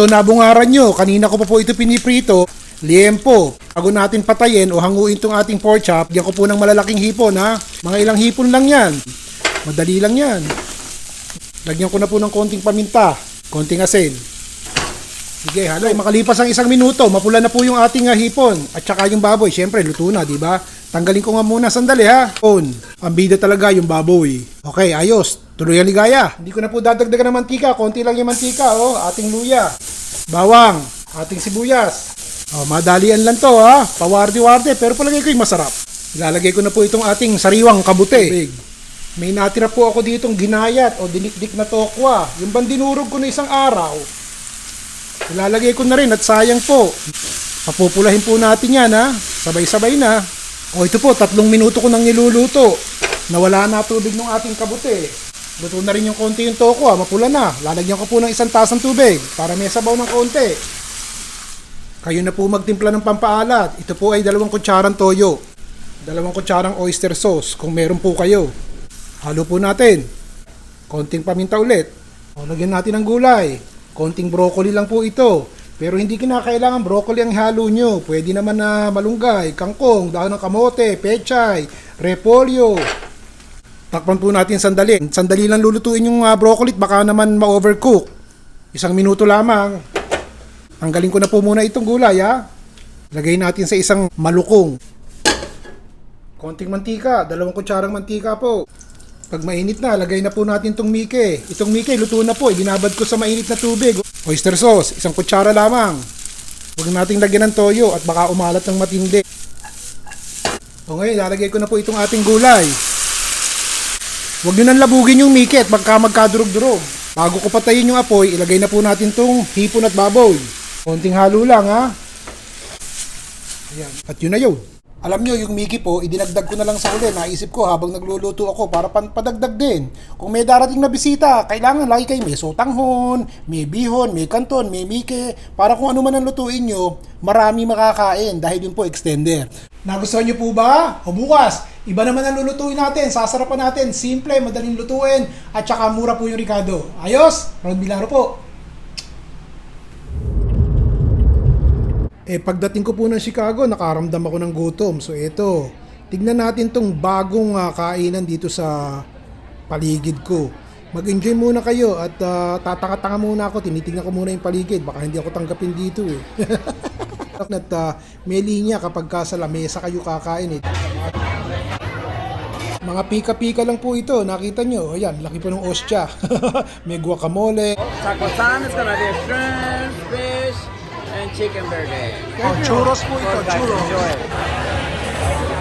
ito nabungaran nyo. Kanina ko pa po ito piniprito. Liempo. Bago natin patayin o hanguin itong ating pork chop, bigyan ko po ng malalaking hipon ha. Mga ilang hipon lang yan. Madali lang yan. Lagyan ko na po ng konting paminta, konting asin. Sige, halo. Makalipas ang isang minuto, mapula na po yung ating ah, hipon. At saka yung baboy, syempre, luto na, di ba? Tanggalin ko nga muna sandali ha. On. Ang bida talaga yung baboy. Okay, ayos. Tuloy ang ligaya. Hindi ko na po dadagdagan ng mantika. Konti lang yung mantika, oh. Ating luya. Bawang. Ating sibuyas. Oh, madalian lang to ha. Pawardi-wardi, pero palagay ko yung masarap. Ilalagay ko na po itong ating sariwang kabute. Big. May natira po ako ditong ginayat o dinikdik na tokwa. Yung bandinurog ko na isang araw, Ilalagay ko na rin at sayang po. Papupulahin po natin yan ha. Sabay-sabay na. O ito po, tatlong minuto ko nang niluluto. Nawala na tubig ng ating kabute. Luto na rin yung konti yung toko ha. Mapula na. Lalagyan ko po ng isang tasang tubig para may sabaw ng konti. Kayo na po magtimpla ng pampaalat. Ito po ay dalawang kutsarang toyo. Dalawang kutsarang oyster sauce kung meron po kayo. Halo po natin. Konting paminta ulit. O, lagyan natin ng gulay. Konting broccoli lang po ito. Pero hindi kinakailangan broccoli ang halo nyo. Pwede naman na malunggay, kangkong, dahon ng kamote, pechay, repolyo. Takpan po natin sandali. Sandali lang lulutuin yung ah, broccoli baka naman ma-overcook. Isang minuto lamang. Tanggalin ko na po muna itong gulay ha. Lagay natin sa isang malukong. Konting mantika, dalawang kutsarang mantika po. Pag mainit na, lagay na po natin itong mike. Itong mike, luto na po. Ibinabad ko sa mainit na tubig. Oyster sauce, isang kutsara lamang. Huwag nating lagyan ng toyo at baka umalat ng matindi. O ngayon, lalagay ko na po itong ating gulay. Huwag nyo nang labugin yung mike at baka magkadurog-durog. Bago ko patayin yung apoy, ilagay na po natin itong hipon at baboy. Konting halo lang ha. Ayan. At yun na yun. Alam nyo, yung Mickey po, idinagdag ko na lang sa uli. Naisip ko habang nagluluto ako para pan padagdag din. Kung may darating na bisita, kailangan lagi kayo may sotanghon, may bihon, may kanton, may Mickey. Para kung ano man ang lutuin nyo, marami makakain dahil yun po extender. Nagustuhan nyo po ba? O bukas, iba naman ang lulutuin natin, sasarapan natin, simple, madaling lutuin, at saka mura po yung Ricardo. Ayos? Ron Bilaro po. Eh pagdating ko po ng Chicago, nakaramdam ako ng gutom. So ito, tignan natin tong bagong ah, kainan dito sa paligid ko. Mag-enjoy muna kayo at ah, tataka-tanga muna ako. Tinitingnan ko muna yung paligid. Baka hindi ako tanggapin dito eh. at ah, may linya kapag ka sa lamesa kayo kakain eh. Mga pika-pika lang po ito. Nakita nyo. Ayan, laki pa ng ostya. may guacamole. Time is gonna be shrimp, fish, chicken burger. Oh, churros po ito, churros. Enjoy.